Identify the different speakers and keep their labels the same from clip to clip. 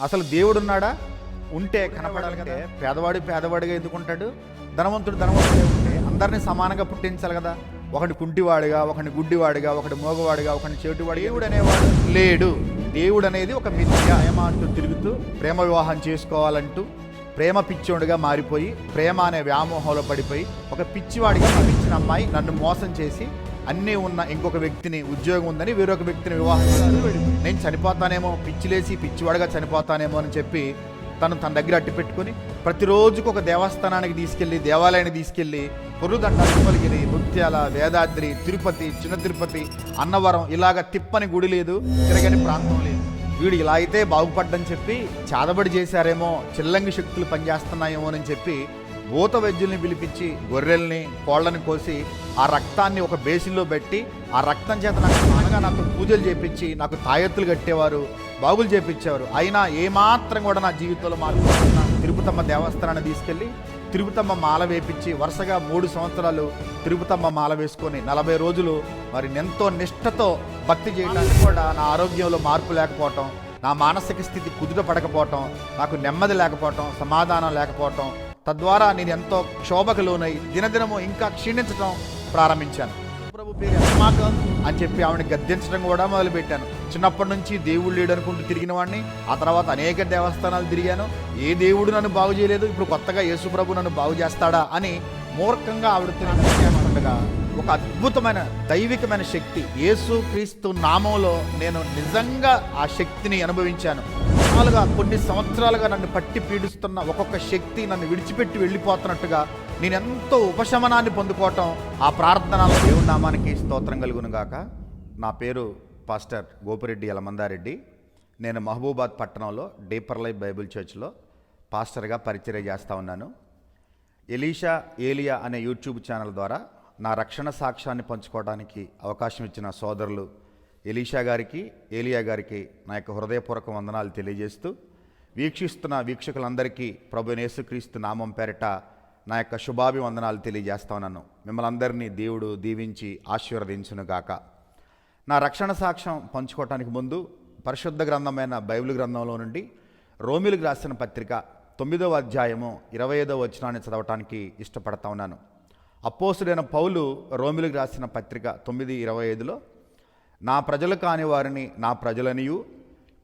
Speaker 1: అసలు దేవుడు ఉన్నాడా ఉంటే కనపడాలి కదా పేదవాడు పేదవాడిగా ఎందుకుంటాడు? ధనవంతుడు ధనవంతుడే ఉంటే అందరినీ సమానంగా పుట్టించాలి కదా. ఒకటి కుంటివాడిగా ఒకటి గుడ్డివాడిగా ఒకటి మోగవాడిగా ఒకటి చెవిటివాడు దేవుడు అనేవాడు లేడు. దేవుడు అనేది ఒక మిథ్య ఏమంటూ తిరుగుతూ ప్రేమ వివాహం చేసుకోవాలంటూ ప్రేమ పిచ్చోడుగా మారిపోయి ప్రేమ అనే వ్యామోహంలో పడిపోయి ఒక పిచ్చివాడిగా పిచ్చిన అమ్మాయి నన్ను మోసం చేసి అన్నీ ఉన్న ఇంకొక వ్యక్తిని ఉద్యోగం ఉందని వేరొక వ్యక్తిని వివాహం నేను చనిపోతానేమో పిచ్చిలేసి పిచ్చివాడిగా చనిపోతానేమో అని చెప్పి తను తన దగ్గర అట్టి పెట్టుకుని ప్రతిరోజుకు ఒక దేవస్థానానికి తీసుకెళ్ళి దేవాలయానికి తీసుకెళ్ళి పొరుదండ తిరుమలగిరి ముత్యాల వేదాద్రి తిరుపతి చిన్న తిరుపతి అన్నవరం ఇలాగ తిప్పని గుడి లేదు తిరగని ప్రాంతం లేదు. వీడు ఇలా అయితే బాగుపడ్డని చెప్పి చాదబడి చేశారేమో చిల్లంగి శక్తులు పనిచేస్తున్నాయేమో అని చెప్పి భూత వైద్యుల్ని పిలిపించి గొర్రెల్ని కోళ్ళని కోసి ఆ రక్తాన్ని ఒక బేసిన్లో పెట్టి ఆ రక్తం చేత నాకు స్నానంగా నాకు పూజలు చేపించి నాకు తాయెత్తులు కట్టేవారు బాగులు చేపించేవారు. అయినా ఏమాత్రం కూడా నా జీవితంలో మార్పు తిరుపతమ్మ దేవస్థానాన్ని తీసుకెళ్ళి తిరుపతమ్మ మాల వేపించి వరుసగా మూడు సంవత్సరాలు తిరుపతమ్మ మాల వేసుకొని నలభై రోజులు మరి ఎంతో నిష్ఠతో భక్తి చేయడానికి కూడా నా ఆరోగ్యంలో మార్పు లేకపోవటం నా మానసిక స్థితి కుదుట పడకపోవటం నాకు నెమ్మది లేకపోవటం సమాధానం లేకపోవటం తద్వారా నేను ఎంతో క్షోభకు లోనై దినదినము ఇంకా క్షీణించడం ప్రారంభించాను. ప్రభు పేరు ఎస్మాకం అని చెప్పి ఆవిడని గద్దించడం కూడా మొదలుపెట్టాను. చిన్నప్పటి నుంచి దేవుడు లేడు అనుకుంటూ తిరిగిన వాడిని ఆ తర్వాత అనేక దేవస్థానాలు తిరిగాను. ఏ దేవుడు నన్ను బాగు చేయలేదు ఇప్పుడు కొత్తగా యేసు ప్రభు నన్ను బాగు చేస్తాడా అని మూర్ఖంగా ఆవిడతో చేస్తుండగా ఒక అద్భుతమైన దైవికమైన శక్తి యేసు క్రీస్తు నామంలో నేను నిజంగా ఆ శక్తిని అనుభవించాను. నాలుగా కొన్ని సంవత్సరాలుగా నన్ను పట్టి పీడిస్తున్న ఒక్కొక్క శక్తి నన్ను విడిచిపెట్టి వెళ్ళిపోతున్నట్టుగా నేను ఎంతో ఉపశమనాన్ని పొందుకోవటం ఆ ప్రార్థనలో దేవుడి నామానికి స్తోత్రం కలుగునుగాక నా పేరు పాస్టర్ గోపిరెడ్డి యలమందారెడ్డి. నేను మహబూబాద్ పట్టణంలో డీపర్ లైఫ్ బైబిల్ చర్చ్లో పాస్టర్గా పరిచయం చేస్తూ ఉన్నాను. ఎలీషా ఏలియా అనే యూట్యూబ్ ఛానల్ ద్వారా నా రక్షణ సాక్ష్యాన్ని పంచుకోవడానికి అవకాశం ఇచ్చిన సోదరులు ఎలీషా గారికి ఏలియా గారికి నా యొక్క హృదయపూర్వక వందనాలు తెలియజేస్తూ వీక్షిస్తున్న వీక్షకులందరికీ ప్రభు యేసుక్రీస్తు నామం పేరిట నా యొక్క శుభాభివందనాలు తెలియజేస్తా మిమ్మల్ని అందరినీ దేవుడు దీవించి ఆశీర్వదించునుగాక నా రక్షణ సాక్ష్యం పంచుకోవటానికి ముందు పరిశుద్ధ గ్రంథమైన బైబిల్ గ్రంథంలో నుండి రోమిలకు రాసిన పత్రిక తొమ్మిదవ అధ్యాయము ఇరవై ఐదవ వచనాన్ని చదవటానికి ఇష్టపడతా ఉన్నాను. అపోసుడైన పౌలు రోమిలకు రాసిన పత్రిక తొమ్మిది ఇరవై ఐదులో నా ప్రజలు కాని వారిని నా ప్రజలనియు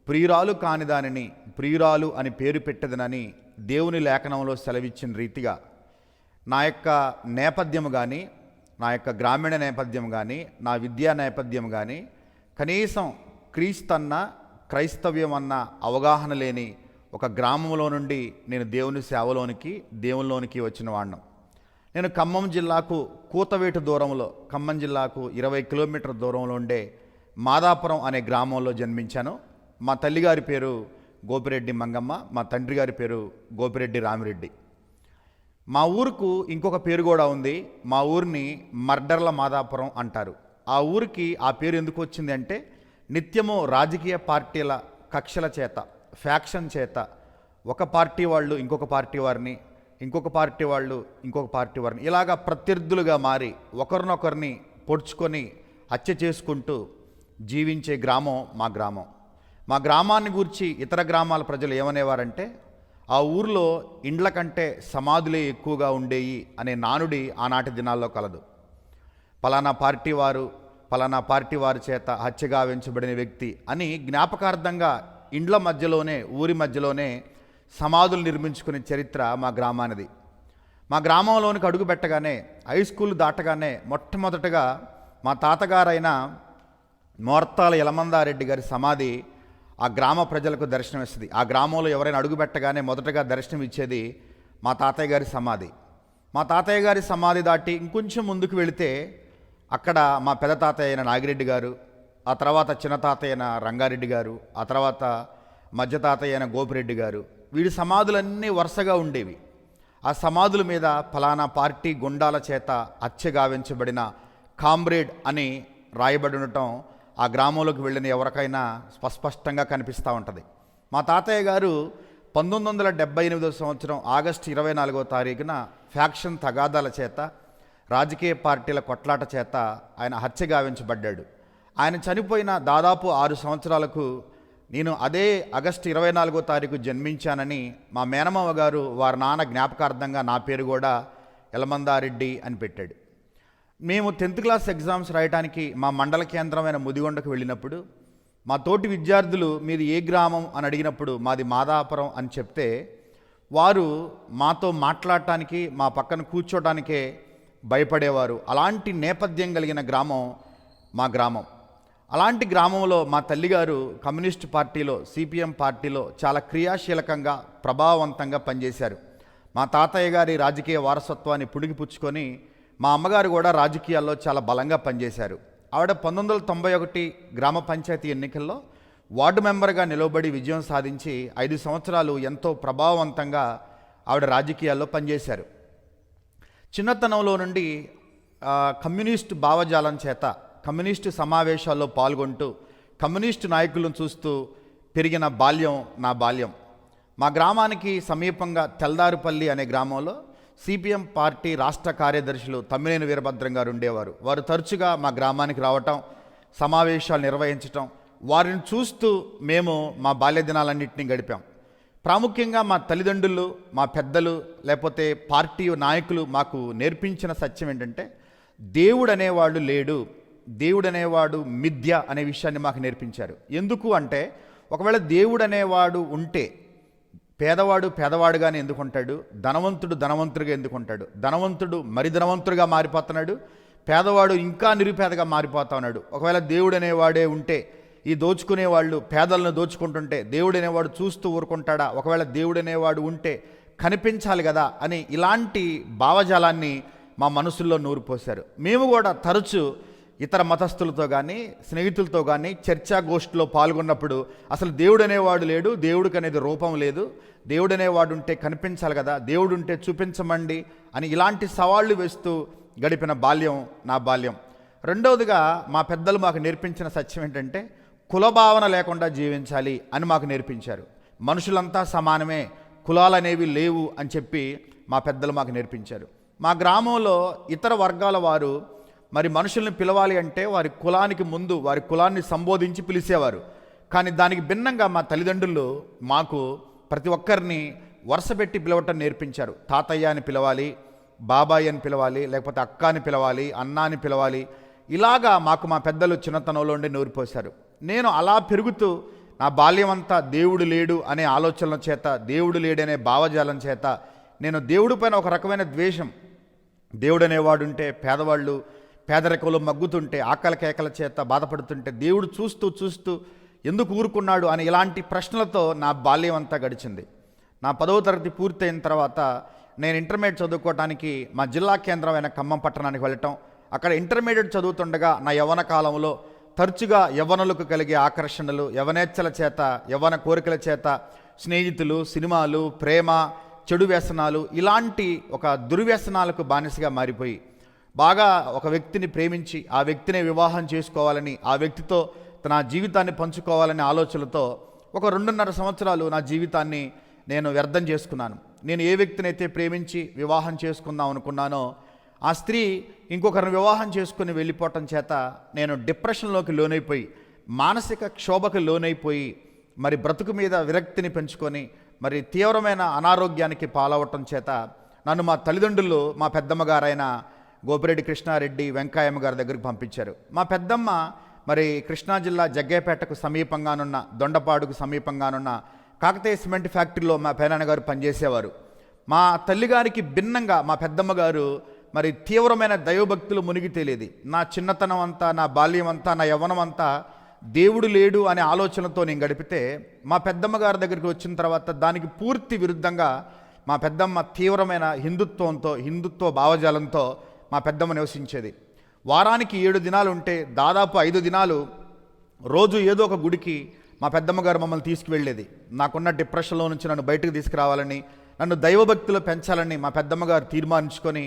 Speaker 1: ప్రియురాలు కాని దానిని ప్రియురాలు అని పేరు పెట్టదనని దేవుని లేఖనంలో సెలవిచ్చిన రీతిగా నా యొక్క నేపథ్యం కానీ నా యొక్క గ్రామీణ నేపథ్యం కానీ నా విద్యా నేపథ్యం కానీ కనీసం క్రీస్తన్న క్రైస్తవ్యం అన్న అవగాహన లేని ఒక గ్రామంలో నుండి నేను దేవుని సేవలోనికి దేవునిలోనికి వచ్చిన వాడిను నేను ఖమ్మం జిల్లాకు కూతవేటు దూరంలో ఖమ్మం జిల్లాకు ఇరవై కిలోమీటర్ దూరంలో ఉండే మాదాపురం అనే గ్రామంలో జన్మించాను. మా తల్లిగారి పేరు గోపిరెడ్డి మంగమ్మ మా తండ్రి గారి పేరు గోపిరెడ్డి రామిరెడ్డి. మా ఊరుకు ఇంకొక పేరు కూడా ఉంది. మా ఊరిని మర్డర్ల మాదాపురం అంటారు. ఆ ఊరికి ఆ పేరు ఎందుకు వచ్చింది అంటే నిత్యము రాజకీయ పార్టీల కక్షల చేత ఫ్యాక్షన్ చేత ఒక పార్టీ వాళ్ళు ఇంకొక పార్టీ వారిని ఇంకొక పార్టీ వాళ్ళు ఇంకొక పార్టీ వారిని ఇలాగా ప్రత్యర్థులుగా మారి ఒకరినొకరిని పొడుచుకొని హత్య చేసుకుంటూ జీవించే గ్రామం మా గ్రామం. మా గ్రామాన్ని గూర్చి ఇతర గ్రామాల ప్రజలు ఏమనేవారంటే ఆ ఊర్లో ఇండ్ల కంటే సమాధులే ఎక్కువగా ఉండేవి అనే నానుడి ఆనాటి దినాల్లో కలదు. పలానా పార్టీ వారు పలానా పార్టీ వారి చేత హత్యగా వెంచబడిన వ్యక్తి అని జ్ఞాపకార్థంగా ఇండ్ల మధ్యలోనే ఊరి మధ్యలోనే సమాధులు నిర్మించుకునే చరిత్ర మా గ్రామానిది. మా గ్రామంలోనికి అడుగు పెట్టగానే హై స్కూల్ దాటగానే మొట్టమొదటగా మా తాతగారైన మోర్తాల యలమందారెడ్డి గారి సమాధి ఆ గ్రామ ప్రజలకు దర్శనమిస్తుంది ఆ గ్రామంలో ఎవరైనా అడుగుపెట్టగానే మొదటగా దర్శనం ఇచ్చేది మా తాతయ్య గారి సమాధి. మా తాతయ్య గారి సమాధి దాటి ఇంకొంచెం ముందుకు వెళితే అక్కడ మా పెద్ద తాతయ్య అయిన నాగిరెడ్డి గారు ఆ తర్వాత చిన్న తాతయ్య అయిన రంగారెడ్డి గారు ఆ తర్వాత మధ్య తాతయ్య అయిన గోపిరెడ్డి గారు వీడి సమాధులన్నీ వరుసగా ఉండేవి. ఆ సమాధుల మీద ఫలానా పార్టీ గుండాల చేత హత్య గావించబడిన కామ్రేడ్ అని రాయబడి ఉండటం ఆ గ్రామంలోకి వెళ్ళిన ఎవరికైనా స్పష్టంగా కనిపిస్తూ ఉంటుంది. మా తాతయ్య గారు పంతొమ్మిది వందల డెబ్బై ఎనిమిదో సంవత్సరం ఆగస్టు ఇరవై నాలుగో తారీఖున ఫ్యాక్షన్ తగాదాల చేత రాజకీయ పార్టీల కొట్లాట చేత ఆయన హత్య గావించబడ్డాడు. ఆయన చనిపోయిన దాదాపు ఆరు సంవత్సరాలకు నేను అదే ఆగస్టు ఇరవై నాలుగో తారీఖు జన్మించానని మా మేనమావ గారు వారి నాన్న జ్ఞాపకార్థంగా నా పేరు కూడా యలమందారెడ్డి అని పెట్టాడు. మేము టెన్త్ క్లాస్ ఎగ్జామ్స్ రాయడానికి మా మండల కేంద్రమైన ముదిగొండకు వెళ్ళినప్పుడు మా తోటి విద్యార్థులు మీది ఏ గ్రామం అని అడిగినప్పుడు మాది మాదాపురం అని చెప్తే వారు మాతో మాట్లాడటానికి మా పక్కన కూర్చోటానికే భయపడేవారు. అలాంటి నేపథ్యం కలిగిన గ్రామం మా గ్రామం. అలాంటి గ్రామంలో మా తల్లిగారు కమ్యూనిస్ట్ పార్టీలో సిపిఎం పార్టీలో చాలా క్రియాశీలకంగా ప్రభావవంతంగా పనిచేశారు. మా తాతయ్య గారి రాజకీయ వారసత్వాన్ని పుడిగిపుచ్చుకొని మా అమ్మగారు కూడా రాజకీయాల్లో చాలా బలంగా పనిచేశారు. ఆవిడ పంతొమ్మిది వందల తొంభై ఒకటి గ్రామ పంచాయతీ ఎన్నికల్లో వార్డు మెంబర్గా నిలవబడి విజయం సాధించి ఐదు సంవత్సరాలు ఎంతో ప్రభావవంతంగా ఆవిడ రాజకీయాల్లో పనిచేశారు. చిన్నతనంలో నుండి కమ్యూనిస్టు భావజాలం చేత కమ్యూనిస్టు సమావేశాల్లో పాల్గొంటూ కమ్యూనిస్టు నాయకులను చూస్తూ పెరిగిన బాల్యం నా బాల్యం. మా గ్రామానికి సమీపంగా తెల్దారుపల్లి అనే గ్రామంలో సిపిఎం పార్టీ రాష్ట్ర కార్యదర్శులు తమ్మినేని వీరభద్రం గారు ఉండేవారు. వారు తరచుగా మా గ్రామానికి రావటం సమావేశాలు నిర్వహించటం వారిని చూస్తూ మేము మా బాల్య దినాలన్నింటినీ గడిపాం. ప్రాముఖ్యంగా మా తల్లిదండ్రులు మా పెద్దలు లేకపోతే పార్టీ నాయకులు మాకు నేర్పించిన సత్యం ఏంటంటే దేవుడు అనేవాడు లేడు దేవుడు అనేవాడు మిథ్య అనే విషయాన్ని మాకు నేర్పించారు. ఎందుకు అంటే ఒకవేళ దేవుడు అనేవాడు ఉంటే పేదవాడు పేదవాడుగానే ఎందుకు ఉంటాడు ధనవంతుడు ధనవంతుడిగా ఎందుకు ఉంటాడు ధనవంతుడు మరి ధనవంతుడిగా మారిపోతున్నాడు? పేదవాడు ఇంకా నిరుపేదగా మారిపోతా ఉన్నాడు. ఒకవేళ దేవుడు అనేవాడే ఉంటే ఈ దోచుకునే వాళ్ళు పేదలను దోచుకుంటుంటే దేవుడు అనేవాడు చూస్తూ ఊరుకుంటాడా? ఒకవేళ దేవుడు అనేవాడు ఉంటే కనిపించాలి కదా అని ఇలాంటి భావజాలాన్ని మా మనసుల్లో నూరిపోశారు. మేము కూడా తరచు ఇతర మతస్థులతో కానీ స్నేహితులతో కానీ చర్చా గోష్ఠిలో పాల్గొన్నప్పుడు అసలు దేవుడు అనేవాడు లేడు దేవుడికి అనేది రూపం లేదు. దేవుడు అనేవాడు ఉంటే కనిపించాలి కదా దేవుడు ఉంటే చూపించమండి అని ఇలాంటి సవాళ్ళు వేస్తూ గడిపిన బాల్యం నా బాల్యం. రెండవదిగా మా పెద్దలు మాకు నేర్పించిన సత్యం ఏంటంటే కులభావన లేకుండా జీవించాలి అని మాకు నేర్పించారు. మనుషులంతా సమానమే కులాలు అనేవి లేవు అని చెప్పి మా పెద్దలు మాకు నేర్పించారు. మా గ్రామంలో ఇతర వర్గాల వారు మరి మనుషుల్ని పిలవాలి అంటే వారి కులానికి ముందు వారి కులాన్ని సంబోధించి పిలిచేవారు. కానీ దానికి భిన్నంగా మా తల్లిదండ్రులు మాకు ప్రతి ఒక్కరిని వరుసపెట్టి పిలవటం నేర్పించారు. తాతయ్య అని పిలవాలి బాబాయ్ అని పిలవాలి లేకపోతే అక్క అని పిలవాలి అన్న అని పిలవాలి. ఇలాగా మాకు మా పెద్దలు చిన్నతనంలో ఉండి నూరిపోశారు. నేను అలా పెరుగుతూ నా బాల్యం అంతా దేవుడు లేడు అనే ఆలోచనల చేత దేవుడు లేడనే భావజాలం చేత నేను దేవుడిపైన ఒక రకమైన ద్వేషం. దేవుడు అనేవాడుంటే పేదవాళ్ళు పేదరికంలో మగ్గుతుంటే ఆకలి కేకల చేత బాధపడుతుంటే దేవుడు చూస్తూ చూస్తూ ఎందుకు ఊరుకున్నాడు అని ఇలాంటి ప్రశ్నలతో నా బాల్యం అంతా గడిచింది. నా పదవ తరగతి పూర్తయిన తర్వాత నేను ఇంటర్మీడియట్ చదువుకోవడానికి మా జిల్లా కేంద్రమైన ఖమ్మం పట్టణానికి వెళ్ళటం అక్కడ ఇంటర్మీడియట్ చదువుతుండగా నా యవ్వన కాలంలో తరచుగా యవ్వనులకు కలిగే ఆకర్షణలు యవనేచ్ఛల చేత యవ్వన కోరికల చేత స్నేహితులు సినిమాలు ప్రేమ చెడు వ్యసనాలు ఇలాంటి ఒక దుర్వ్యసనాలకు బానిసగా మారిపోయి బాగా ఒక వ్యక్తిని ప్రేమించి ఆ వ్యక్తిని వివాహం చేసుకోవాలని ఆ వ్యక్తితో తన జీవితాన్ని పంచుకోవాలనే ఆలోచనలతో ఒక రెండున్నర సంవత్సరాలు నా జీవితాన్ని నేను వ్యర్థం చేసుకున్నాను. నేను ఏ వ్యక్తినైతే ప్రేమించి వివాహం చేసుకుందాం అనుకున్నానో ఆ స్త్రీ ఇంకొకరిని వివాహం చేసుకుని వెళ్ళిపోవటం చేత నేను డిప్రెషన్లోకి లోనైపోయి మానసిక క్షోభకు లోనైపోయి మరి బ్రతుకు మీద విరక్తిని పెంచుకొని మరి తీవ్రమైన అనారోగ్యానికి పాలవటం చేత నన్ను మా తల్లిదండ్రులు మా పెద్దమ్మ గారైన గోపిరెడ్డి కృష్ణారెడ్డి వెంకాయమ్మ గారి దగ్గరికి పంపించారు. మా పెద్దమ్మ మరి కృష్ణా జిల్లా జగ్గేపేటకు సమీపంగానున్న దొండపాడుకు సమీపంగానున్న కాకతీయ సిమెంట్ ఫ్యాక్టరీలో మా పేనాన్న గారు పనిచేసేవారు. మా తల్లిగారికి భిన్నంగా మా పెద్దమ్మ గారు మరి తీవ్రమైన దైవభక్తులు మునిగి తేలేది. నా చిన్నతనం అంతా నా బాల్యం అంతా నా యవ్వనం అంతా దేవుడు లేడు అనే ఆలోచనతో నేను గడిపితే మా పెద్దమ్మ గారి దగ్గరికి వచ్చిన తర్వాత దానికి పూర్తి విరుద్ధంగా మా పెద్దమ్మ తీవ్రమైన హిందుత్వంతో హిందుత్వ భావజాలంతో మా పెద్దమ్మ నివసించేది. వారానికి ఏడు దినాలు ఉంటే దాదాపు ఐదు దినాలు రోజు ఏదో ఒక గుడికి మా పెద్దమ్మ గారు మమ్మల్ని తీసుకువెళ్ళేది. నాకున్న డిప్రెషన్లో నుంచి నన్ను బయటకు తీసుకురావాలని నన్ను దైవభక్తిలో పెంచాలని మా పెద్దమ్మ గారు తీర్మానించుకొని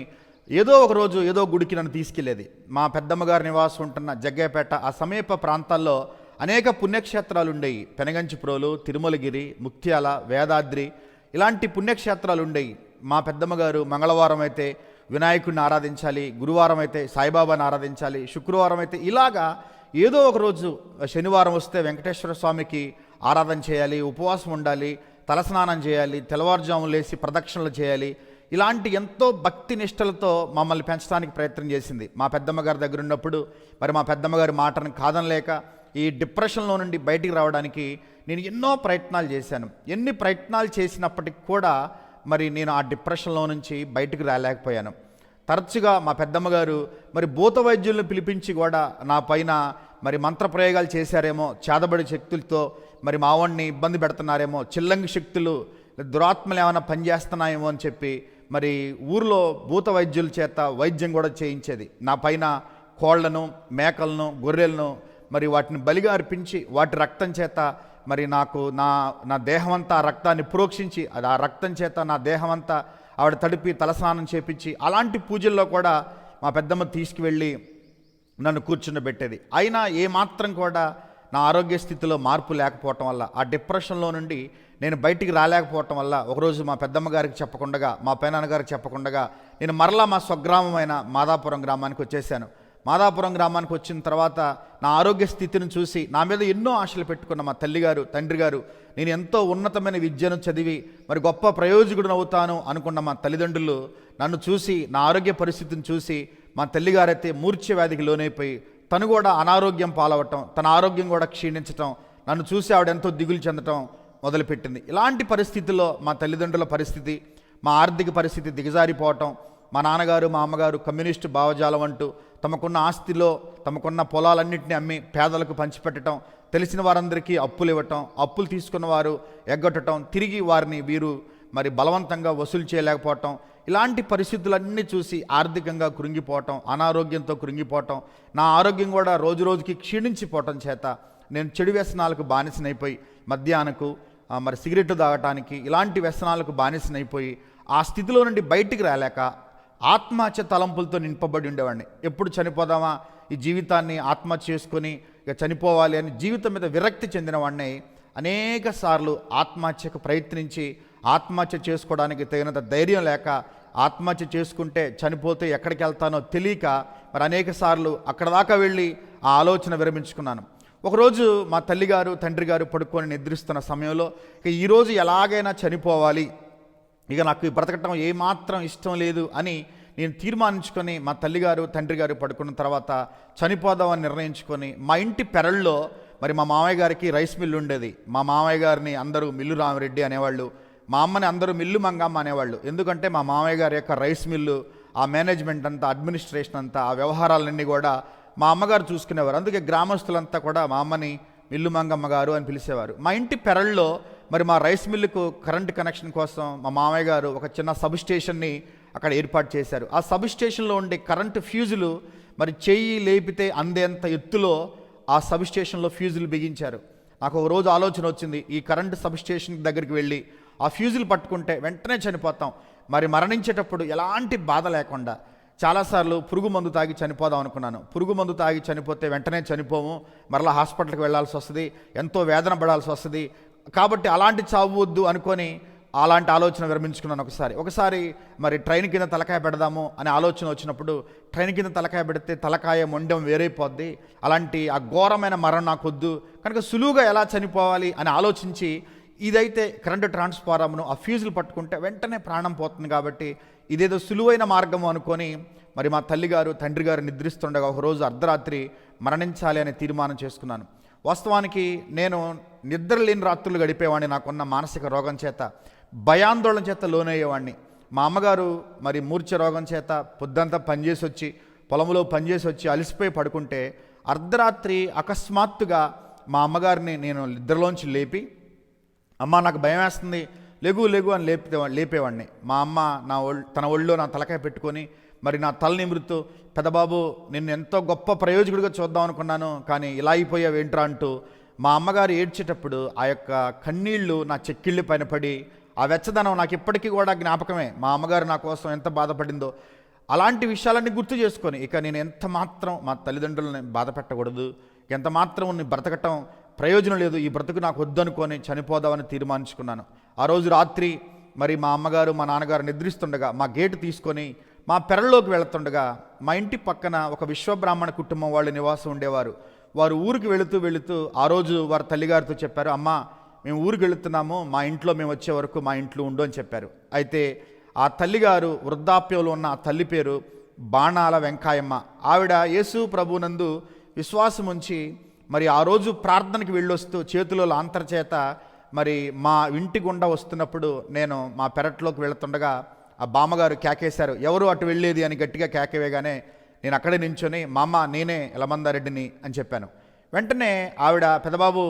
Speaker 1: ఏదో ఒక రోజు ఏదో గుడికి నన్ను తీసుకెళ్ళేది మా పెద్దమ్మ గారి నివాసం ఉంటున్న జగ్గేపేట ఆ సమీప ప్రాంతాల్లో అనేక పుణ్యక్షేత్రాలు ఉండేవి పెనగంచిప్రోలు తిరుమలగిరి ముక్త్యాల వేదాద్రి ఇలాంటి పుణ్యక్షేత్రాలు ఉండేవి మా పెద్దమ్మ గారు మంగళవారం అయితే వినాయకుడిని ఆరాధించాలి గురువారం అయితే సాయిబాబాని ఆరాధించాలి శుక్రవారం అయితే ఇలాగా ఏదో ఒక రోజు శనివారం వస్తే వెంకటేశ్వర స్వామికి ఆరాధన చేయాలి ఉపవాసం ఉండాలి తలస్నానం చేయాలి తెల్లవారుజాము లేసి ప్రదక్షిణలు చేయాలి. ఇలాంటి ఎంతో భక్తి నిష్టలతో మమ్మల్ని పెంచడానికి ప్రయత్నం చేసింది. మా పెద్దమ్మగారి దగ్గర ఉన్నప్పుడు మరి మా పెద్దమ్మగారి మాటను కాదనలేక ఈ డిప్రెషన్లో నుండి బయటికి రావడానికి నేను ఎన్నో ప్రయత్నాలు చేశాను. ఎన్ని ప్రయత్నాలు చేసినప్పటికి కూడా మరి నేను ఆ డిప్రెషన్లో నుంచి బయటికి రాలేకపోయాను. తరచుగా మా పెద్దమ్మ గారు మరి భూత వైద్యులను పిలిపించి కూడా నా పైన మరి మంత్రప్రయోగాలు చేశారేమో చేదబడి శక్తులతో మరి మావాడిని ఇబ్బంది పెడుతున్నారేమో చిల్లంగి శక్తులు దురాత్మలు ఏమైనా పనిచేస్తున్నాయేమో అని చెప్పి మరి ఊర్లో భూత వైద్యుల చేత వైద్యం కూడా చేయించేది. నా పైన కోళ్ళను మేకలను గొర్రెలను మరి వాటిని బలిగా అర్పించి వాటి రక్తం చేత మరి నాకు నా నా దేహమంతా ఆ రక్తాన్ని ప్రోక్షించి అది ఆ రక్తం చేత నా దేహమంతా ఆవిడ తడిపి తలస్నానం చేపించి అలాంటి పూజల్లో కూడా మా పెద్దమ్మ తీసుకువెళ్ళి నన్ను కూర్చుండబెట్టేది. అయినా ఏమాత్రం కూడా నా ఆరోగ్య స్థితిలో మార్పు లేకపోవటం వల్ల ఆ డిప్రెషన్లో నుండి నేను బయటికి రాలేకపోవటం వల్ల ఒకరోజు మా పెద్దమ్మ గారికి చెప్పకుండా మా పేనాన్న గారికి చెప్పకుండా నేను మరలా మా స్వగ్రామమైన మాదాపురం గ్రామానికి వచ్చేసాను. మాదాపురం గ్రామానికి వచ్చిన తర్వాత నా ఆరోగ్య స్థితిని చూసి నా మీద ఎన్నో ఆశలు పెట్టుకున్న మా తల్లిగారు తండ్రి గారు నేను ఎంతో ఉన్నతమైన విద్యను చదివి మరి గొప్ప ప్రయోజకుడు అవుతాను అనుకున్న మా తల్లిదండ్రులు నన్ను చూసి నా ఆరోగ్య పరిస్థితిని చూసి మా తల్లిగారైతే మూర్ఛ వ్యాధికి లోనైపోయి తను కూడా అనారోగ్యం పాలవటం తన ఆరోగ్యం కూడా క్షీణించటం నన్ను చూసి ఆవిడ ఎంతో దిగులు చెందటం మొదలుపెట్టింది. ఇలాంటి పరిస్థితుల్లో మా తల్లిదండ్రుల పరిస్థితి మా ఆర్థిక పరిస్థితి దిగజారిపోవటం మా నాన్నగారు మా అమ్మగారు కమ్యూనిస్టు భావజాలం అంటూ తమకున్న ఆస్తిలో తమకున్న పొలాలన్నింటినీ అమ్మి పేదలకు పంచిపెట్టడం తెలిసిన వారందరికీ అప్పులు ఇవ్వటం అప్పులు తీసుకున్న వారు ఎగ్గొట్టడం తిరిగి వారిని వీరు మరి బలవంతంగా వసూలు చేయలేకపోవటం ఇలాంటి పరిస్థితులన్నీ చూసి ఆర్థికంగా కృంగిపోవటం అనారోగ్యంతో కృంగిపోవటం నా ఆరోగ్యం కూడా రోజు రోజుకి క్షీణించిపోవటం చేత నేను చెడు వ్యసనాలకు బానిసనైపోయి మద్యానకు మరి సిగరెట్ తాగటానికి ఇలాంటి వ్యసనాలకు బానిసనైపోయి ఆ స్థితిలో నుండి బయటికి రాలేక ఆత్మహత్య తలంపులతో నింపబడి ఉండేవాడిని. ఎప్పుడు చనిపోదామా? ఈ జీవితాన్ని ఆత్మహత్య చేసుకొని ఇక చనిపోవాలి అని జీవితం మీద విరక్తి చెందిన వాడిని అనేక సార్లు ఆత్మహత్యకు ప్రయత్నించి ఆత్మహత్య చేసుకోవడానికి తగినంత ధైర్యం లేక ఆత్మహత్య చేసుకుంటే చనిపోతే ఎక్కడికి వెళ్తానో తెలియక మరి అనేక సార్లు అక్కడ దాకా వెళ్ళి ఆ ఆలోచన విరమించుకున్నాను. ఒకరోజు మా తల్లిగారు తండ్రి గారు పడుకొని నిద్రిస్తున్న సమయంలో ఇక ఈరోజు ఎలాగైనా చనిపోవాలి. ఇక నాకు ఈ బ్రతకటం ఏమాత్రం ఇష్టం లేదు అని నేను తీర్మానించుకొని మా తల్లిగారు తండ్రి గారు పడుకున్న తర్వాత చనిపోదామని నిర్ణయించుకొని మా ఇంటి పెరల్లో మరి మా మామయ్య గారికి రైస్ మిల్లు ఉండేది. మా మామయ్య గారిని అందరూ మిల్లు రామరెడ్డి అనేవాళ్ళు. మా అమ్మని అందరూ మిల్లు మంగమ్మ అనేవాళ్ళు. ఎందుకంటే మా మామయ్య గారి యొక్క రైస్ మిల్లు ఆ మేనేజ్మెంట్ అంతా అడ్మినిస్ట్రేషన్ అంతా ఆ వ్యవహారాలన్నీ కూడా మా అమ్మగారు చూసుకునేవారు. అందుకే గ్రామస్తులంతా కూడా మా అమ్మని మిల్లు మంగమ్మ గారు అని పిలిచేవారు. మా ఇంటి పెరల్లో మరి మా రైస్ మిల్లుకు కరెంట్ కనెక్షన్ కోసం మా మామయ్య గారు ఒక చిన్న సబ్ స్టేషన్ని అక్కడ ఏర్పాటు చేశారు. ఆ సబ్ స్టేషన్లో ఉండే కరెంటు ఫ్యూజులు మరి చెయ్యి లేపితే అందేంత ఎత్తులో ఆ సబ్ స్టేషన్లో ఫ్యూజులు బిగించారు. నాకు ఒక రోజు ఆలోచన వచ్చింది. ఈ కరెంటు సబ్ స్టేషన్ దగ్గరికి వెళ్ళి ఆ ఫ్యూజులు పట్టుకుంటే వెంటనే చనిపోతాం. మరి మరణించేటప్పుడు ఎలాంటి బాధ లేకుండా చాలాసార్లు పురుగు మందు తాగి చనిపోదాం అనుకున్నాను. పురుగు మందు తాగి చనిపోతే వెంటనే చనిపోము. మరలా హాస్పిటల్కి వెళ్ళాల్సి వస్తుంది. ఎంతో వేదన పడాల్సి వస్తుంది. కాబట్టి అలాంటి చావు వద్దు అనుకొని అలాంటి ఆలోచన విరమించుకున్నాను ఒకసారి. ఒకసారి మరి ట్రైన్ కింద తలకాయ పెడదాము అనే ఆలోచన వచ్చినప్పుడు ట్రైన్ కింద తలకాయ పెడితే తలకాయ మొండెం వేరైపోద్ది. అలాంటి ఆ ఘోరమైన మరణం నాకు వద్దు. కనుక సులువుగా ఎలా చనిపోవాలి అని ఆలోచించి ఇదైతే కరెంటు ట్రాన్స్ఫారమ్ను ఆ ఫ్యూజులు పట్టుకుంటే వెంటనే ప్రాణం పోతుంది కాబట్టి ఇదేదో సులువైన మార్గము అనుకొని మరి మా తల్లిగారు తండ్రి గారు నిద్రిస్తుండగా ఒకరోజు అర్ధరాత్రి మరణించాలి అనే తీర్మానం చేసుకున్నాను. వాస్తవానికి నేను నిద్ర లేని రాత్రులు గడిపేవాడిని. నాకున్న మానసిక రోగం చేత భయాందోళన చేత లోనయ్యేవాడిని మా అమ్మగారు మరి మూర్ఛ రోగం చేత పొద్దంతా పనిచేసి వచ్చి పొలంలో పనిచేసి వచ్చి అలసిపోయి పడుకుంటే అర్ధరాత్రి అకస్మాత్తుగా మా అమ్మగారిని నేను నిద్రలోంచి లేపి అమ్మ నాకు భయం వేస్తుంది లెగు లెగు అని లేపితే లేపేవాడిని మా అమ్మ నా ఒళ్ళు తన ఒళ్ళో నా తలకాయ పెట్టుకొని మరి నా తల నిమృతూ పెదబాబు నిన్ను ఎంతో గొప్ప ప్రయోజకుడిగా చూద్దాం అనుకున్నాను కానీ ఇలా అయిపోయావు ఏంట్రా అంటూ మా అమ్మగారు ఏడ్చేటప్పుడు ఆ యొక్క కన్నీళ్ళు నా చెక్కిళ్ళ పైన పడి ఆ వెచ్చదనం నాకు ఇప్పటికీ కూడా జ్ఞాపకమే. మా అమ్మగారు నా కోసం ఎంత బాధపడిందో. అలాంటి విషయాలన్నీ గుర్తు చేసుకొని ఇక నేను ఎంత మాత్రం మా తల్లిదండ్రులని బాధ పెట్టకూడదు ఎంత మాత్రం నీ బ్రతకటం ప్రయోజనం లేదు ఈ బ్రతుకు నాకు వద్దనుకొని చనిపోదామని తీర్మానించుకున్నాను. ఆ రోజు రాత్రి మరి మా అమ్మగారు మా నాన్నగారు నిద్రిస్తుండగా మా గేటు తీసుకొని మా పెరల్లోకి వెళుతుండగా మా ఇంటి పక్కన ఒక విశ్వబ్రాహ్మణ కుటుంబం వాళ్ళు నివాసం ఉండేవారు. వారు ఊరికి వెళుతూ వెళుతూ ఆ రోజు వారి తల్లిగారితో చెప్పారు అమ్మా మేము ఊరికి వెళుతున్నాము మా ఇంట్లో మేము వచ్చే వరకు మా ఇంట్లో ఉండు అని చెప్పారు. అయితే ఆ తల్లిగారు వృద్ధాప్యంలో ఉన్న ఆ తల్లి పేరు బాణాల వెంకాయమ్మ. ఆవిడ యేసు ప్రభునందు విశ్వాసం ఉంచి మరి ఆ రోజు ప్రార్థనకి వెళ్ళొస్తూ చేతిలో లాంతర్ చేత మరి మా ఇంటి గుండా వస్తున్నప్పుడు నేను మా పెరట్లోకి వెళుతుండగా ఆ బామ్మగారు కేకేశారు. ఎవరు అటు వెళ్ళేది అని గట్టిగా కేకవేగానే నేను అక్కడే నించొని మా అమ్మ నేనే ఎలమందారెడ్డిని అని చెప్పాను. వెంటనే ఆవిడ పెదబాబు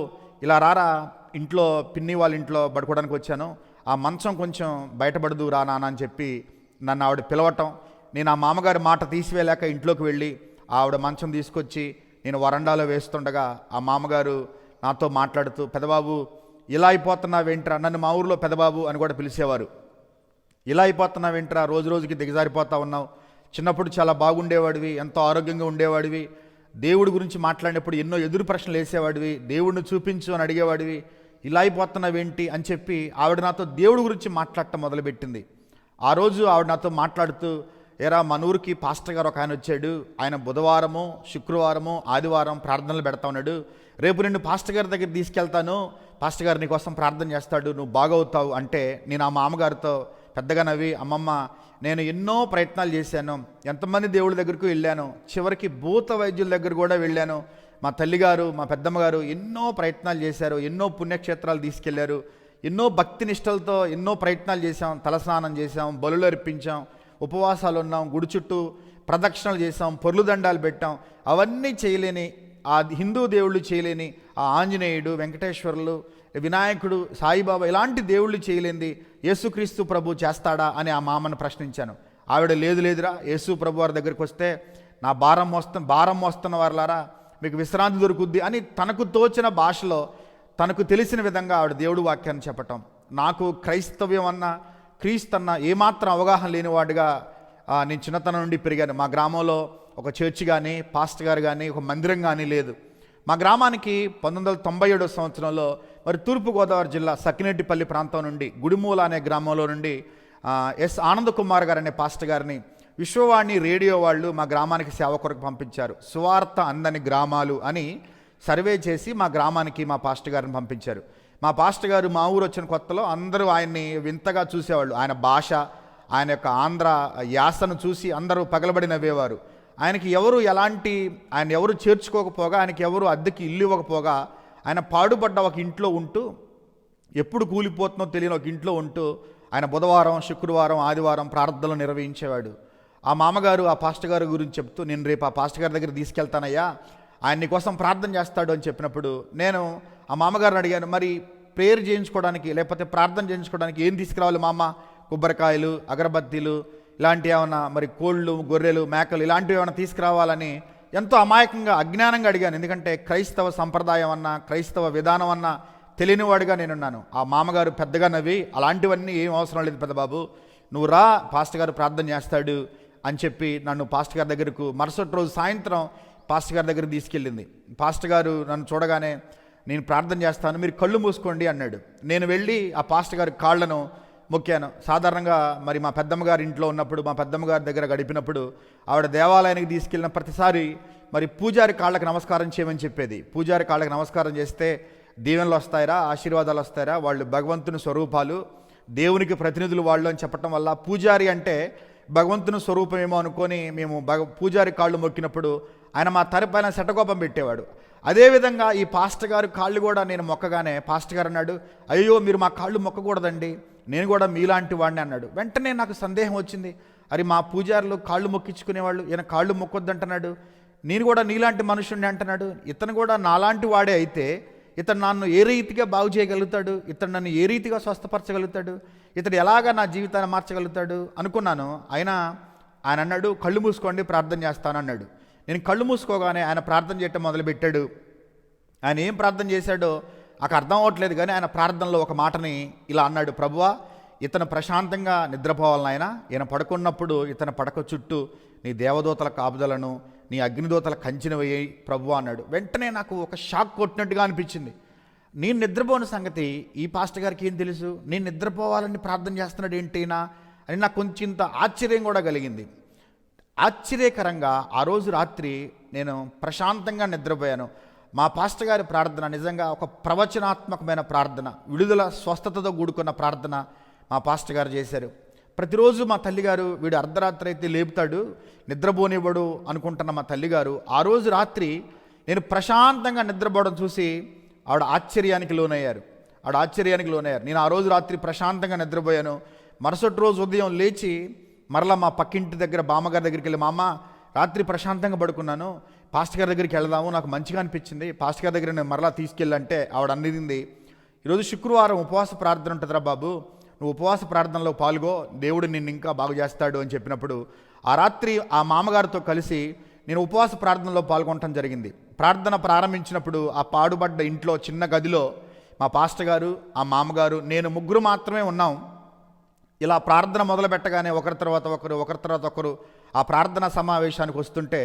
Speaker 1: ఇలా రారా ఇంట్లో పిన్ని వాళ్ళ ఇంట్లో పడుకోవడానికి వచ్చాను. ఆ మంచం కొంచెం బయటపడదు రా నాన్న అని చెప్పి నన్ను ఆవిడ పిలవటం. నేను ఆ మామగారి మాట తీసివేయలేక ఇంట్లోకి వెళ్ళి ఆవిడ మంచం తీసుకొచ్చి నేను వరండాలో వేస్తుండగా ఆ మామగారు నాతో మాట్లాడుతూ పెదబాబు ఇలా అయిపోతున్నావేంట్రా? నన్ను మా ఊర్లో పెదబాబు అని కూడా పిలిచేవారు. ఇలా అయిపోతున్నావేంట్రా? రోజు రోజుకి దిగజారిపోతా ఉన్నావు. చిన్నప్పుడు చాలా బాగుండేవాడివి ఎంతో ఆరోగ్యంగా ఉండేవాడివి. దేవుడి గురించి మాట్లాడినప్పుడు ఎన్నో ఎదురు ప్రశ్నలు వేసేవాడివి. దేవుడిని చూపించు అని అడిగేవాడివి. ఇలా అయిపోతున్నావేంటి అని చెప్పి ఆవిడ నాతో దేవుడి గురించి మాట్లాడటం మొదలుపెట్టింది. ఆ రోజు ఆవిడ నాతో మాట్లాడుతూ ఏరా మన ఊరికి పాస్టర్ గారు ఒక ఆయన వచ్చాడు. ఆయన బుధవారము శుక్రవారము ఆదివారం ప్రార్థనలు పెడతా ఉన్నాడు. రేపు నిన్ను పాస్టర్ గారి దగ్గర తీసుకెళ్తాను. పాస్టర్ గారు నీకోసం ప్రార్థన చేస్తాడు. నువ్వు బాగవుతావు. అంటే నేను ఆ మామగారితో పెద్దగా నవ్వి అమ్మమ్మ నేను ఎన్నో ప్రయత్నాలు చేశాను. ఎంతమంది దేవుడి దగ్గరకు వెళ్ళాను. చివరికి భూత వైద్యుల దగ్గర కూడా వెళ్ళాను. మా తల్లిగారు మా పెద్దమ్మగారు ఎన్నో ప్రయత్నాలు చేశారు ఎన్నో పుణ్యక్షేత్రాలు తీసుకెళ్ళారు ఎన్నో భక్తి నిష్టలతో ఎన్నో ప్రయత్నాలు చేశాం తలస్నానం చేశాం బలులు అర్పించాం ఉపవాసాలు ఉన్నాం గుడి చుట్టూ ప్రదక్షిణలు చేసాం పొర్లు దండాలు పెట్టాం. అవన్నీ చేయలేని ఆ హిందూ దేవుళ్ళు చేయలేని ఆ ఆంజనేయుడు వెంకటేశ్వరులు వినాయకుడు సాయిబాబా ఇలాంటి దేవుళ్ళు చేయలేంది యేసుక్రీస్తు ప్రభు చేస్తాడా అని ఆ మామను ప్రశ్నించాను. ఆవిడ లేదు లేదురా యేసు ప్రభు వారి దగ్గరికి వస్తే నా భారం మోస్త భారం మోస్తున్న వారులారా మీకు విశ్రాంతి దొరుకుద్ది అని తనకు తోచిన భాషలో తనకు తెలిసిన విధంగా ఆవిడ దేవుడు వాక్యాన్ని చెప్పటం. నాకు క్రైస్తవ్యం అన్న క్రీస్తన్న ఏమాత్రం అవగాహన లేనివాడిగా నేను చిన్నతనం నుండి పెరిగాను. మా గ్రామంలో ఒక చర్చి కానీ పాస్టర్ గారు కానీ ఒక మందిరం కానీ లేదు. మా గ్రామానికి పంతొమ్మిది వందల తొంభై ఏడో సంవత్సరంలో మరి తూర్పుగోదావరి జిల్లా సకినేటిపల్లి ప్రాంతం నుండి గుడిమూల అనే గ్రామంలో నుండి ఎస్ ఆనంద్ కుమార్ గారు అనే పాస్టర్ గారిని విశ్వవాణి రేడియో వాళ్ళు మా గ్రామానికి సేవ కొరకు పంపించారు. సువార్త అందని గ్రామాలు అని సర్వే చేసి మా గ్రామానికి మా పాస్టర్ గారిని పంపించారు. మా పాస్టర్ గారు మా ఊరు వచ్చిన కొత్తలో అందరూ ఆయన్ని వింతగా చూసేవాళ్ళు. ఆయన భాష ఆయన యొక్క ఆంధ్ర యాసను చూసి అందరూ పగలబడి నవ్వేవారు. ఆయనకి ఎవరు ఎలాంటి ఆయన ఎవరు చేర్చుకోకపోగా ఆయనకి ఎవరు అద్దెకి ఇల్లు ఇవ్వకపోగా ఆయన పాడుపడ్డ ఒక ఇంట్లో ఉంటూ ఎప్పుడు కూలిపోతుందో తెలియని ఒక ఇంట్లో ఉంటూ ఆయన బుధవారం శుక్రవారం ఆదివారం ప్రార్థనలు నిర్వహించేవాడు. ఆ మామగారు ఆ పాస్టర్ గారి గురించి చెప్తూ నేను రేపు ఆ పాస్టర్ గారి దగ్గర తీసుకెళ్తానయ్యా. ఆయన నీ కోసం ప్రార్థన చేస్తాడు అని చెప్పినప్పుడు నేను ఆ మామగారిని అడిగాను మరి ప్రేయర్ చేయించుకోవడానికి లేకపోతే ప్రార్థన చేయించుకోవడానికి ఏం తీసుకురావాలి మామ? కొబ్బరికాయలు అగరబత్తీలు ఇలాంటి ఏమైనా మరి కోళ్ళు గొర్రెలు మేకలు ఇలాంటివి ఏమైనా తీసుకురావాలని ఎంతో అమాయకంగా అజ్ఞానంగా అడిగాను. ఎందుకంటే క్రైస్తవ సంప్రదాయం అన్న క్రైస్తవ విధానం అన్న తెలియనివాడిగా నేనున్నాను. ఆ మామగారు పెద్దగా నవ్వి అలాంటివన్నీ ఏం అవసరం లేదు పెద్దబాబు. నువ్వు రా పాస్టర్ గారు ప్రార్థన చేస్తాడు. అని చెప్పి నన్ను పాస్టర్ గారి దగ్గరకు మరుసటి రోజు సాయంత్రం పాస్టర్ గారి దగ్గర తీసుకెళ్ళింది. పాస్టర్ గారు నన్ను చూడగానే నేను ప్రార్థన చేస్తాను మీరు కళ్ళు మూసుకోండి అన్నాడు. నేను వెళ్ళి ఆ పాస్టర్ గారి కాళ్ళను మొక్కాను. సాధారణంగా మరి మా పెద్దమ్మ గారి ఇంట్లో ఉన్నప్పుడు మా పెద్దమ్మ గారి దగ్గర గడిపినప్పుడు ఆవిడ దేవాలయానికి తీసుకెళ్ళిన ప్రతిసారి మరి పూజారి కాళ్ళకి నమస్కారం చేయమని చెప్పేది. పూజారి కాళ్ళకి నమస్కారం చేస్తే దీవెనలు వస్తాయరా ఆశీర్వాదాలు వస్తాయరా? వాళ్ళు భగవంతుని స్వరూపాలు దేవునికి ప్రతినిధులు వాళ్ళు అని చెప్పటం వల్ల పూజారి అంటే భగవంతుని స్వరూపమేమో అనుకొని మేము భగ పూజారి కాళ్ళు మొక్కినప్పుడు ఆయన మా తరపైన శటకోపం పెట్టేవాడు. అదేవిధంగా ఈ పాస్టర్ గారు కాళ్ళు కూడా నేను మొక్కగానే పాస్టర్ గారు అన్నాడు అయ్యో మీరు మా కాళ్ళు మొక్కకూడదండి నేను కూడా మీలాంటి వాడిని అన్నాడు. వెంటనే నాకు సందేహం వచ్చింది అరే మా పూజారులు కాళ్ళు మొక్కించుకునేవాళ్ళు ఈయన కాళ్ళు మొక్కొద్దంటున్నాడు నేను కూడా నీలాంటి మనుషుడిని అంటున్నాడు. ఇతను కూడా నాలాంటి వాడే అయితే ఇతను నన్ను ఏ రీతిగా బాగు చేయగలుగుతాడు? ఇతడు నన్ను ఏ రీతిగా స్వస్థపరచగలుగుతాడు? ఇతడు ఎలాగా నా జీవితాన్ని మార్చగలుగుతాడు అనుకున్నాను ఆయన ఆయన అన్నాడు కళ్ళు మూసుకోండి ప్రార్థన చేస్తాను అన్నాడు. నేను కళ్ళు మూసుకోగానే ఆయన ప్రార్థన చేయటం మొదలుపెట్టాడు. ఆయన ఏం ప్రార్థన చేశాడో నాకు అర్థం అవ్వట్లేదు కానీ ఆయన ప్రార్థనలో ఒక మాటని ఇలా అన్నాడు ప్రభువా ఇతను ప్రశాంతంగా నిద్రపోవాలని ఆయన ఈయన పడుకున్నప్పుడు ఇతను పడక చుట్టూ నీ దేవదూతల కాపుదలను నీ అగ్నిదూతల కంచిన ప్రభు అన్నాడు. వెంటనే నాకు ఒక షాక్ కొట్టినట్టుగా అనిపించింది. నేను నిద్రపోని సంగతి ఈ పాస్టర్ గారికి ఏం తెలుసు? నేను నిద్రపోవాలని ప్రార్థన చేస్తున్నాడు ఏంటినా అని నాకు కొంచెం ఇంత ఆశ్చర్యం కూడా కలిగింది. ఆశ్చర్యకరంగా ఆ రోజు రాత్రి నేను ప్రశాంతంగా నిద్రపోయాను. మా పాస్టర్ గారి ప్రార్థన నిజంగా ఒక ప్రవచనాత్మకమైన ప్రార్థన విడుదల స్వస్థతతో కూడుకున్న ప్రార్థన మా పాస్టర్ గారు చేశారు. ప్రతిరోజు మా తల్లిగారు వీడు అర్ధరాత్రి అయితే లేపుతాడు నిద్రపోనివ్వడు అనుకుంటున్న మా తల్లిగారు. ఆ రోజు రాత్రి నేను ప్రశాంతంగా నిద్రపోవడం చూసి ఆవిడ ఆశ్చర్యానికి లోనయ్యారు. ఆవిడ ఆశ్చర్యానికి లోనయ్యారు. నేను ఆ రోజు రాత్రి ప్రశాంతంగా నిద్రపోయాను. మరుసటి రోజు ఉదయం లేచి మరలా మా పక్కింటి దగ్గర బామ్మగారి దగ్గరికి వెళ్ళి మా అమ్మ రాత్రి ప్రశాంతంగా పడుకున్నాను. పాస్ట్ గారి దగ్గరికి వెళదాము నాకు మంచిగా అనిపించింది. పాస్ట్ గారి దగ్గర నేను మరలా తీసుకెళ్ళంటే ఆవిడ అందింది ఈరోజు శుక్రవారం ఉపవాస ప్రార్థన ఉంటుందిరా బాబు. నువ్వు ఉపవాస ప్రార్థనలో పాల్గో దేవుడు నిన్ను ఇంకా బాగు చేస్తాడు అని చెప్పినప్పుడు ఆ రాత్రి ఆ మామగారితో కలిసి నేను ఉపవాస ప్రార్థనలో పాల్గొనటం జరిగింది. ప్రార్థన ప్రారంభించినప్పుడు ఆ పాడుబడ్డ ఇంట్లో చిన్న గదిలో మా పాస్టర్ గారు ఆ మామగారు నేను ముగ్గురు మాత్రమే ఉన్నాం. ఇలా ప్రార్థన మొదలు పెట్టగానే ఒకరి తర్వాత ఒకరు ఒకరి తర్వాత ఒకరు ఆ ప్రార్థన సమావేశానికి వస్తుంటే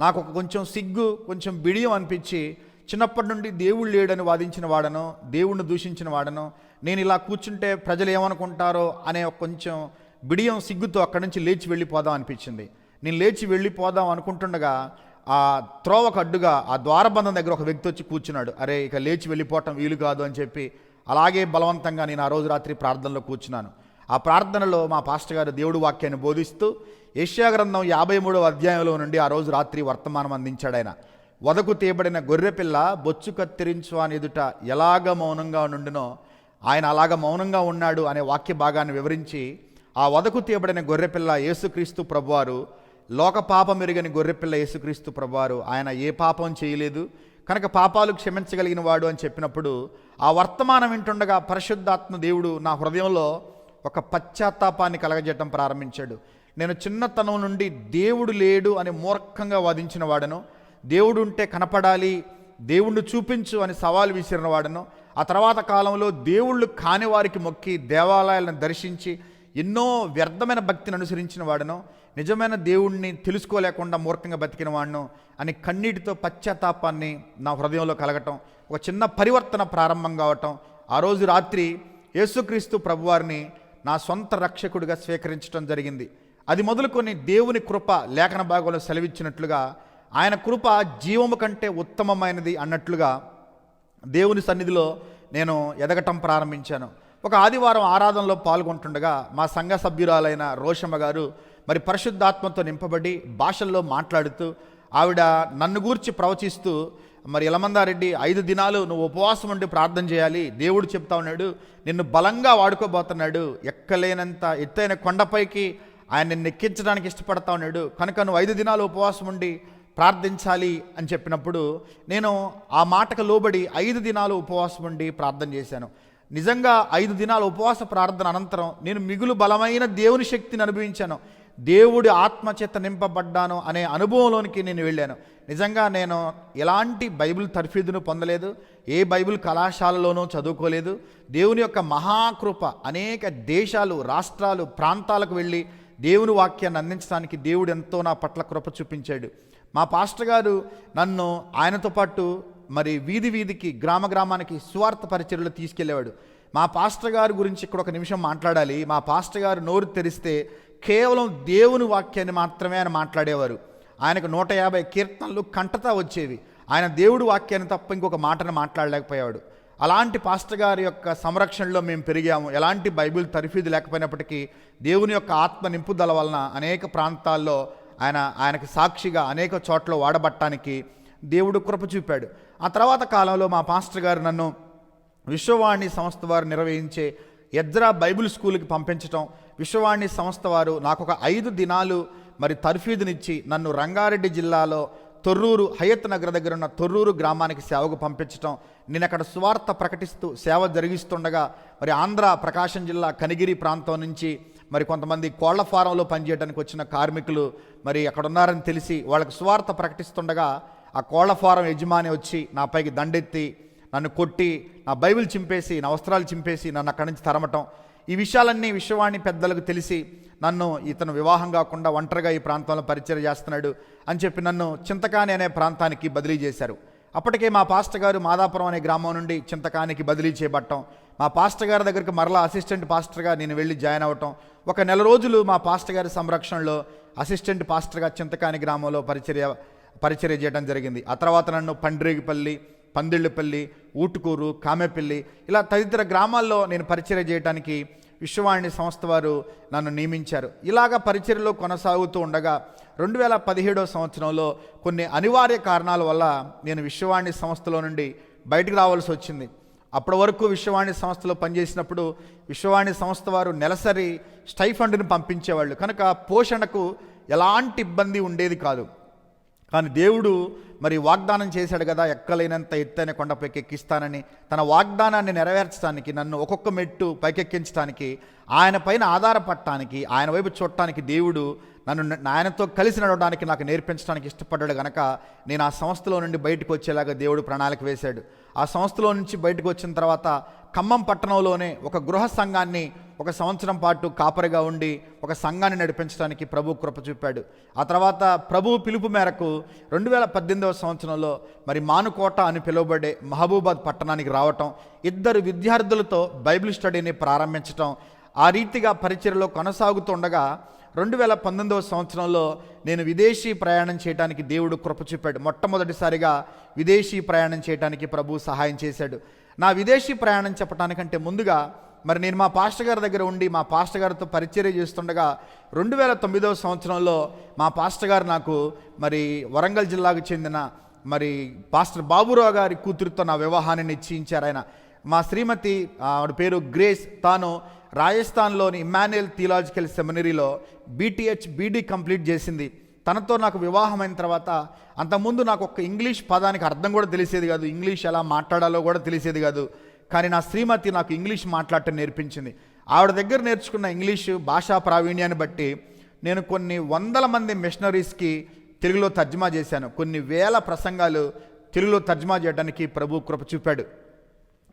Speaker 1: నాకు ఒక కొంచెం సిగ్గు కొంచెం బిడియం అనిపించి చిన్నప్పటి నుండి దేవుడు లేడని వాదించిన వాడను దేవుణ్ణి దూషించిన వాడను నేను ఇలా కూర్చుంటే ప్రజలు ఏమనుకుంటారో అనే కొంచెం బిడియం సిగ్గుతో అక్కడి నుంచి లేచి వెళ్ళిపోదాం అనిపించింది. నేను లేచి వెళ్ళిపోదాం అనుకుంటుండగా ఆ త్రోవకు అడ్డుగా ఆ ద్వారబంధం దగ్గర ఒక వ్యక్తి వచ్చి కూర్చున్నాడు. అరే ఇక లేచి వెళ్ళిపోవటం వీలు కాదు అని చెప్పి అలాగే బలవంతంగా నేను ఆ రోజు రాత్రి ప్రార్థనలో కూర్చున్నాను. ఆ ప్రార్థనలో మా పాస్టర్ గారు దేవుడు వాక్యాన్ని బోధిస్తూ ఏషియా గ్రంథం యాభై మూడవ అధ్యాయంలో నుండి ఆ రోజు రాత్రి వర్తమానం అందించాడు ఆయన. వదకు తీయబడిన గొర్రెపిల్ల బొచ్చు కత్తిరించు అని ఎదుట ఎలాగ మౌనంగా నుండినో ఆయన అలాగ మౌనంగా ఉన్నాడు అనే వాక్య భాగాన్ని వివరించి ఆ వదకు తీయబడిన గొర్రెపిల్ల యేసుక్రీస్తు ప్రభువారు లోక పాపం ఎరుగని గొర్రెపిల్ల యేసుక్రీస్తు ప్రభువారు ఆయన ఏ పాపం చేయలేదు కనుక పాపాలు క్షమించగలిగిన వాడు అని చెప్పినప్పుడు ఆ వర్తమానం వింటుండగా పరిశుద్ధాత్మ దేవుడు నా హృదయంలో ఒక పశ్చాత్తాపాన్ని కలగజేయటం ప్రారంభించాడు. నేను చిన్నతనం నుండి దేవుడు లేడు అని మూర్ఖంగా వాదించిన వాడను దేవుడు ఉంటే కనపడాలి దేవుణ్ణి చూపించు అని సవాల్ విసిరిన వాడను ఆ తర్వాత కాలంలో దేవుళ్ళు కాని వారికి మొక్కి దేవాలయాలను దర్శించి ఎన్నో వ్యర్థమైన భక్తిని అనుసరించిన వాడను. నిజమైన దేవుణ్ణి తెలుసుకోలేకుండా మూర్ఖంగా బతికిన వాడను అని కన్నీటితో పశ్చాత్తాపాన్ని నా హృదయంలో కలగటం ఒక చిన్న పరివర్తన ప్రారంభం కావటం ఆ రోజు రాత్రి యేసుక్రీస్తు ప్రభువారిని నా సొంత రక్షకుడిగా స్వీకరించడం జరిగింది. అది మొదలుకొని దేవుని కృప లేఖన భాగంలో సెలవిచ్చినట్లుగా ఆయన కృప జీవము కంటే ఉత్తమమైనది అన్నట్లుగా దేవుని సన్నిధిలో నేను ఎదగటం ప్రారంభించాను. ఒక ఆదివారం ఆరాధనలో పాల్గొంటుండగా మా సంఘ సభ్యురాలైన రోషమ్మ గారు మరి పరిశుద్ధాత్మతో నింపబడి భాషల్లో మాట్లాడుతూ ఆవిడ నన్ను గూర్చి ప్రవచిస్తూ మరి యలమందారెడ్డి ఐదు దినాలు నువ్వు ఉపవాసం ఉండి ప్రార్థన చేయాలి. దేవుడు చెప్తా ఉన్నాడు నిన్ను బలంగా వాడుకోబోతున్నాడు. ఎక్కలేనంత ఎత్తైన కొండపైకి ఆయన నిన్ను ఎక్కించడానికి ఇష్టపడతా ఉన్నాడు. కనుక నువ్వు ఐదు దినాలు ఉపవాసం ఉండి ప్రార్థించాలి అని చెప్పినప్పుడు నేను ఆ మాటకు లోబడి ఐదు దినాలు ఉపవాసం ఉండి ప్రార్థన చేశాను. నిజంగా ఐదు దినాలు ఉపవాస ప్రార్థన అనంతరం నేను మిగులు బలమైన దేవుని శక్తిని అనుభవించాను. దేవుడి ఆత్మచేత నింపబడ్డాను అనే అనుభవంలోనికి నేను వెళ్ళాను. నిజంగా నేను ఎలాంటి బైబిల్ తర్ఫీదును పొందలేదు ఏ బైబిల్ కళాశాలలోనూ చదువుకోలేదు. దేవుని యొక్క మహాకృప అనేక దేశాలు రాష్ట్రాలు ప్రాంతాలకు వెళ్ళి దేవుని వాక్యాన్ని అందించడానికి దేవుడు ఎంతో నా పట్ల కృప చూపించాడు. మా పాస్టర్ గారు నన్ను ఆయనతో పాటు మరి వీధి వీధికి గ్రామ గ్రామానికి స్వార్థ పరిచర్యలు తీసుకెళ్ళేవాడు మా పాస్టర్ గారి గురించి ఇక్కడ ఒక నిమిషం మాట్లాడాలి. మా పాస్టర్ గారు నోరు తెరిస్తే కేవలం దేవుని వాక్యాన్ని మాత్రమే ఆయన మాట్లాడేవారు. ఆయనకు నూట యాభై కీర్తనలు కంటతా వచ్చేవి. ఆయన దేవుడి వాక్యాన్ని తప్ప ఇంకొక మాటను మాట్లాడలేకపోయాడు అలాంటి పాస్టర్ గారి యొక్క సంరక్షణలో మేము పెరిగాము. ఎలాంటి బైబిల్ తరిఫీదు లేకపోయినప్పటికీ దేవుని యొక్క ఆత్మ నింపుదల వలన అనేక ప్రాంతాల్లో ఆయన ఆయనకి సాక్షిగా అనేక చోట్ల వాడబట్టానికి దేవుడు కృప చూపాడు. ఆ తర్వాత కాలంలో మా పాస్టర్ గారు నన్ను విశ్వవాణి సంస్థ వారు నిర్వహించే ఎద్రా బైబిల్ స్కూల్కి పంపించటం విశ్వవాణి సంస్థ వారు నాకు ఒక ఐదు దినాలు మరి తర్ఫీదునిచ్చి నన్ను రంగారెడ్డి జిల్లాలో తొర్రూరు హయత్ నగర్ దగ్గర ఉన్న తొర్రూరు గ్రామానికి సేవకు పంపించటం నేను అక్కడ స్వార్థ ప్రకటిస్తూ సేవ జరిగిస్తుండగా మరి ఆంధ్ర ప్రకాశం జిల్లా కనిగిరి ప్రాంతం నుంచి మరి కొంతమంది కోళ్ళ ఫారంలో పనిచేయడానికి వచ్చిన కార్మికులు మరి అక్కడ ఉన్నారని తెలిసి వాళ్ళకి స్వార్థ ప్రకటిస్తుండగా ఆ కోళ్ళ ఫారం యజమాని వచ్చి నా పైకి దండెత్తి నన్ను కొట్టి నా బైబిల్ చింపేసి నా వస్త్రాలు చింపేసి నన్ను అక్కడి నుంచి తరమటం. ఈ విషయాలన్నీ విశ్వవాణి పెద్దలకు తెలిసి నన్ను ఇతను వివాహం కాకుండా ఒంటరిగా ఈ ప్రాంతంలో పరిచయం చేస్తున్నాడు అని చెప్పి నన్ను చింతకాని అనే ప్రాంతానికి బదిలీ చేశారు. అప్పటికే మా పాస్టర్ గారు మాదాపురం అనే గ్రామం నుండి చింతకానికి బదిలీ చేయబట్టం మా పాస్టర్ గారి దగ్గరికి మరలా అసిస్టెంట్ పాస్టర్గా నేను వెళ్ళి జాయిన్ అవ్వటం ఒక నెల రోజులు మా పాస్టర్ గారి సంరక్షణలో అసిస్టెంట్ పాస్టర్గా చింతకాని గ్రామంలో పరిచర్య పరిచర్య చేయడం జరిగింది. ఆ తర్వాత నన్ను పండ్రేగిపల్లి పందిళ్ళపల్లి ఊటుకూరు కామెపల్లి ఇలా తదితర గ్రామాల్లో నేను పరిచర్య చేయడానికి విశ్వవాణి సంస్థ వారు నన్ను నియమించారు. ఇలాగ పరిచర్యలో కొనసాగుతూ ఉండగా రెండు వేల పదిహేడో సంవత్సరంలో కొన్ని అనివార్య కారణాల వల్ల నేను విశ్వవాణి సంస్థలో నుండి బయటకు రావాల్సి వచ్చింది. అప్పటి వరకు విశ్వవాణి సంస్థలో పనిచేసినప్పుడు విశ్వవాణి సంస్థ వారు నెలసరి స్టైఫండ్ని పంపించేవాళ్ళు. కనుక పోషణకు ఎలాంటి ఇబ్బంది ఉండేది కాదు. కానీ దేవుడు మరి వాగ్దానం చేశాడు కదా ఎక్కలేనంత ఎత్తైన కొండపైకి ఎక్కిస్తానని. తన వాగ్దానాన్ని నెరవేర్చడానికి నన్ను ఒక్కొక్క మెట్టు పైకెక్కించడానికి ఆయన పైన ఆధారపడటానికి ఆయన వైపు చూడటానికి దేవుడు నన్ను ఆయనతో కలిసి నడవడానికి నాకు నేర్పించడానికి ఇష్టపడ్డాడు కనుక నేను ఆ సంస్థలో నుండి బయటకు వచ్చేలాగా దేవుడు ప్రణాళిక వేశాడు. ఆ సంస్థలో నుంచి బయటకు వచ్చిన తర్వాత ఖమ్మం పట్టణంలోనే ఒక గృహ సంఘాన్ని ఒక సంవత్సరం పాటు కాపరిగా ఉండి ఒక సంఘాన్ని నడిపించడానికి ప్రభు కృప చూపాడు. ఆ తర్వాత ప్రభు పిలుపు మేరకు రెండు వేల పద్దెనిమిదవ సంవత్సరంలో మరి మానుకోట అని పిలువబడే మహబూబాద్ పట్టణానికి రావటం ఇద్దరు విద్యార్థులతో బైబిల్ స్టడీని ప్రారంభించటం ఆ రీతిగా పరిచయలో కొనసాగుతుండగా రెండు వేల పంతొమ్మిదవ సంవత్సరంలో నేను విదేశీ ప్రయాణం చేయడానికి దేవుడు కృప చూపాడు. మొట్టమొదటిసారిగా విదేశీ ప్రయాణం చేయడానికి ప్రభు సహాయం చేశాడు. నా విదేశీ ప్రయాణం చెప్పడానికంటే ముందుగా మరి నేను మా పాస్టర్ గారి దగ్గర ఉండి మా పాస్టర్ గారితో పరిచర్య చేస్తుండగా రెండు వేల తొమ్మిదవ సంవత్సరంలో మా పాస్టర్ గారు నాకు మరి వరంగల్ జిల్లాకు చెందిన మరి పాస్టర్ బాబురావు గారి కూతురుతో నా వివాహాన్ని నిశ్చయించారు ఆయన. మా శ్రీమతి ఆవిడ పేరు గ్రేస్ తాను రాజస్థాన్లోని ఇమాన్యుయల్ థియలాజికల్ సెమినరీలో బీటీహెచ్ బీడీ కంప్లీట్ చేసింది. తనతో నాకు వివాహమైన తర్వాత అంతకుముందు నాకు ఒక ఇంగ్లీష్ పదానికి అర్థం కూడా తెలిసేది కాదు. ఇంగ్లీష్ ఎలా మాట్లాడాలో కూడా తెలిసేది కాదు. కానీ నా శ్రీమతి నాకు ఇంగ్లీష్ మాట్లాడటం నేర్పించింది. ఆవిడ దగ్గర నేర్చుకున్న ఇంగ్లీషు భాషా ప్రావీణ్యాన్ని బట్టి నేను కొన్ని వందల మంది మిషనరీస్కి తెలుగులో తర్జుమా చేశాను. కొన్ని వేల ప్రసంగాలు తెలుగులో తర్జుమా చేయడానికి ప్రభు కృప చూపాడు.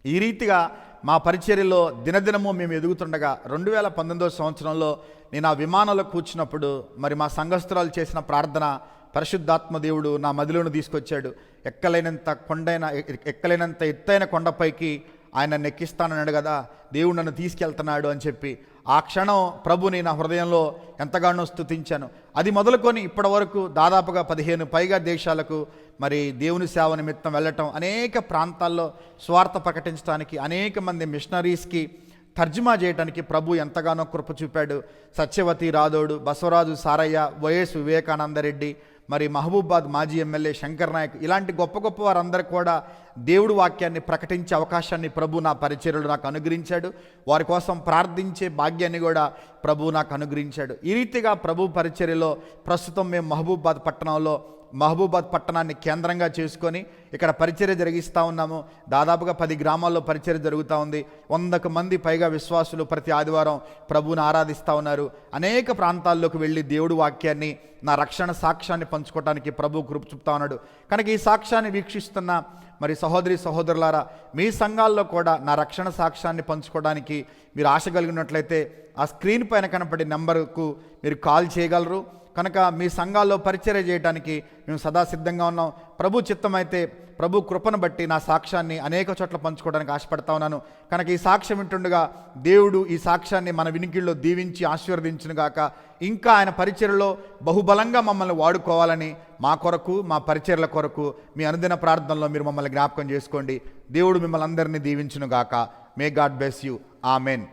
Speaker 1: ఈ రీతిగా మా పరిచర్యలో దినదినము మేము ఎదుగుతుండగా రెండు వేల పంతొమ్మిదో సంవత్సరంలో నేను ఆ విమానంలో కూర్చున్నప్పుడు మరి మా సంఘస్థురాలు చేసిన ప్రార్థన పరిశుద్ధాత్మ దేవుడు నా మదిలోను తీసుకొచ్చాడు. ఎక్కలేనంత కొండైన ఎక్కలేనంత ఎత్తైన కొండపైకి ఆయన నెక్కిస్తానన్నాడు కదా దేవుడు నన్ను తీసుకెళ్తున్నాడు అని చెప్పి. ఆ క్షణం ప్రభుని నా హృదయంలో ఎంతగానో స్తుతించాను. అది మొదలుకొని ఇప్పటి వరకు దాదాపుగా పదిహేను పైగా దేశాలకు మరి దేవుని సేవ నిమిత్తం వెళ్ళటం అనేక ప్రాంతాల్లో స్వార్థ ప్రకటించడానికి అనేక మంది మిషనరీస్కి తర్జుమా చేయడానికి ప్రభు ఎంతగానో కృప చూపాడు. సత్యవతి రాథోడు బసవరాజు సారయ్య వైఎస్ వివేకానందరెడ్డి మరి మహబూబాద్ మాజీ ఎమ్మెల్యే శంకర్ నాయక్ ఇలాంటి గొప్ప గొప్ప వారందరూ కూడా దేవుడు వాక్యాన్ని ప్రకటించే అవకాశాన్ని ప్రభు నా పరిచర్యలు నాకు అనుగ్రహించాడు. వారి కోసం ప్రార్థించే భాగ్యాన్ని కూడా ప్రభు నాకు అనుగ్రహించాడు. ఈ రీతిగా ప్రభు పరిచర్యలో ప్రస్తుతం మేము మహబూబాద్ పట్టణంలో మహబూబాద్ పట్టణాన్ని కేంద్రంగా చేసుకొని ఇక్కడ పరిచర్య జరిగిస్తూ ఉన్నాము. దాదాపుగా పది గ్రామాల్లో పరిచర్య జరుగుతూ ఉంది. వందకు మంది పైగా విశ్వాసులు ప్రతి ఆదివారం ప్రభువుని ఆరాధిస్తూ ఉన్నారు. అనేక ప్రాంతాల్లోకి వెళ్ళి దేవుడు వాక్యాన్ని నా రక్షణ సాక్ష్యాన్ని పంచుకోవడానికి ప్రభు కృప చూపుతా ఉన్నాడు. కనుక ఈ సాక్ష్యాన్ని వీక్షిస్తున్న మరి సహోదరి సహోదరులారా మీ సంఘాల్లో కూడా నా రక్షణ సాక్ష్యాన్ని పంచుకోవడానికి మీరు ఆశ కలిగినట్లయితే ఆ స్క్రీన్ పైన కనపడే నెంబర్కు మీరు కాల్ చేయగలరు. కనుక మీ సంఘాల్లో పరిచర్య చేయడానికి మేము సదా సిద్ధంగా ఉన్నాం. ప్రభు చిత్తమైతే ప్రభు కృపను బట్టి నా సాక్ష్యాన్ని అనేక చోట్ల పంచుకోవడానికి ఆశపడతా ఉన్నాను. కనుక ఈ సాక్ష్యం వింటుండగా దేవుడు ఈ సాక్ష్యాన్ని మన వినికిల్లో దీవించి ఆశీర్వదించును గాక ఇంకా ఆయన పరిచయలో బహుబలంగా మమ్మల్ని వాడుకోవాలని మా కొరకు మా పరిచర్ల కొరకు మీ అనుదిన ప్రార్థనలో మీరు మమ్మల్ని జ్ఞాపకం చేసుకోండి. దేవుడు మిమ్మల్ని అందరినీ దీవించును గాక may God bless you amen